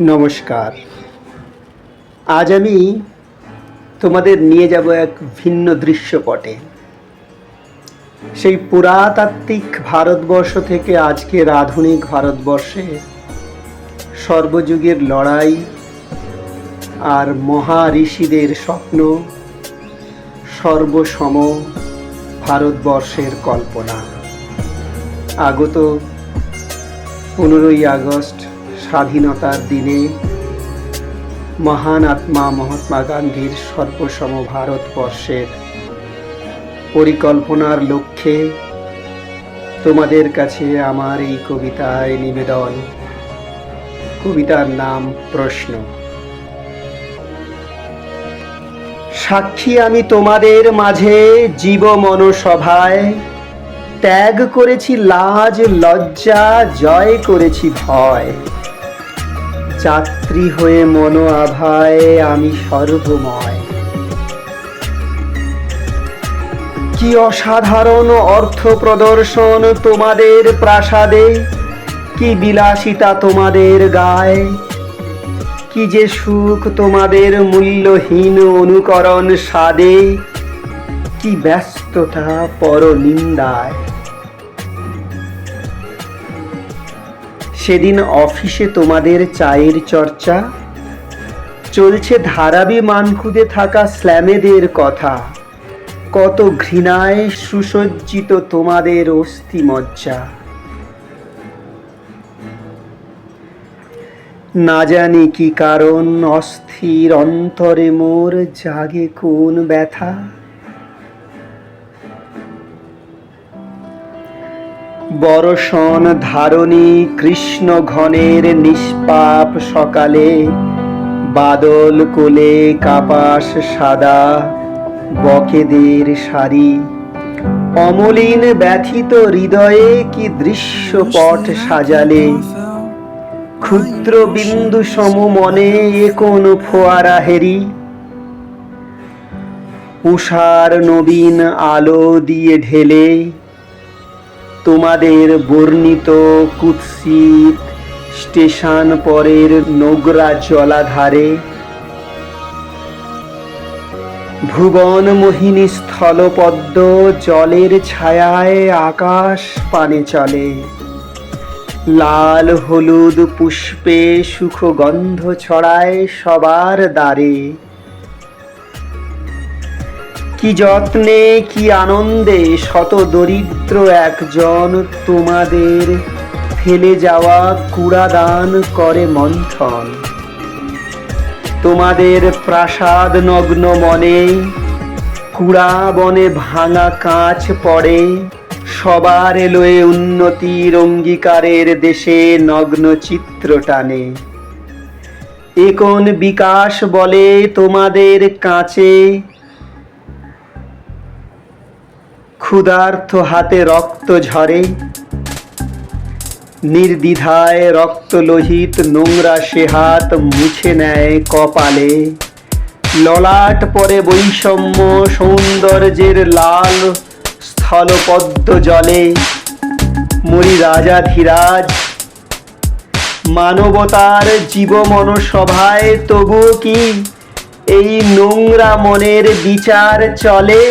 নমস্কার। আজ আমি তোমাদের নিয়ে যাব এক ভিন্ন দৃশ্যপটে। সেই পুরাতাত্ত্বিক ভারতবর্ষ থেকে আজকের আধুনিক ভারতবর্ষে সর্বযুগের লড়াই আর মহা ঋষিদের স্বপ্ন সর্বসম ভারতবর্ষের কল্পনা। আগত পনেরোই আগস্ট স্বাধীনতার দিনে মহান আত্মা মহাত্মা গান্ধীর সর্বসম ভারতবর্ষের পরিকল্পনার লক্ষ্যে তোমাদের কাছে আমার এই কবিতায় নিবেদন। কবিতার নাম প্রশ্ন। সাক্ষী আমি তোমাদের মাঝে জীব মনসভায়, ত্যাগ করেছি লাজ, লজ্জা, জয় করেছি ভয়। যাত্রী হয়ে মন আভায় আমি সর্বময়। কি অসাধারণ অর্থ প্রদর্শন তোমাদের প্রাসাদে, কি বিলাসিতা তোমাদের গায়ে, কি যে সুখ তোমাদের মূল্যহীন অনুকরণ সাদে কি ব্যস্ততা পর সেদিন অফিসে তোমাদের চায়ের চর্চা। চলছে ধারাবি মানখুদে থাকা স্ল্যামেদের কথা। কত ঘৃণায় সুসজ্জিত তোমাদের অস্থি মজ্জা না জানি কি কারণ, অস্থির অন্তরে মোর জাগে কোন ব্যথা। বরষণ ধারণী কৃষ্ণ ঘনের নিষ্পাপ সকালে, বাদল কোলে কাপাস সাদা বকেদের শাড়ি অমলিন ব্যথিত হৃদয়ে কি দৃশ্যপট সাজালে? ক্ষুদ্র বিন্দু সম মনে এ কোন ফোয়ারা হেরি? উষার নবীন আলো দিয়ে ঢেলে তোমাদের বর্ণিত কুৎসিত স্টেশন পরের নোংরা জলাধারে ভুবন মোহিনী স্থলপদ্ম জলের ছায়ায় আকাশ পানে চলে। লাল হলুদ পুষ্পে সুখগন্ধ ছড়ায় সবার দ্বারে। কি যত্নে, কি আনন্দে শত দরিদ্র একজন তোমাদের ফেলে যাওয়া কুড়াদান করে মন্থন। তোমাদের প্রাসাদ নগ্ন মনে, কুড়া বনে ভাঙা কাঁচ পড়ে, সবার এলোয়ে উন্নতির অঙ্গীকারের দেশে নগ্ন চিত্র টানে। এ কোন বিকাশ বলে তোমাদের কাঁচে ক্ষুধার্থ হাতে রক্ত ঝরে, নির্দ্বিধায় রক্ত লোহিত নোংরা সে হাত মুছে নেয় কপালে। ললাট পরে বৈষম্য সৌন্দর্যের লাল স্থলপদ্ম জলে মরি রাজা ধীরাজ। মানবতার জীবমন সভায় তবুও কি এই নোংরা মনের বিচার চলে?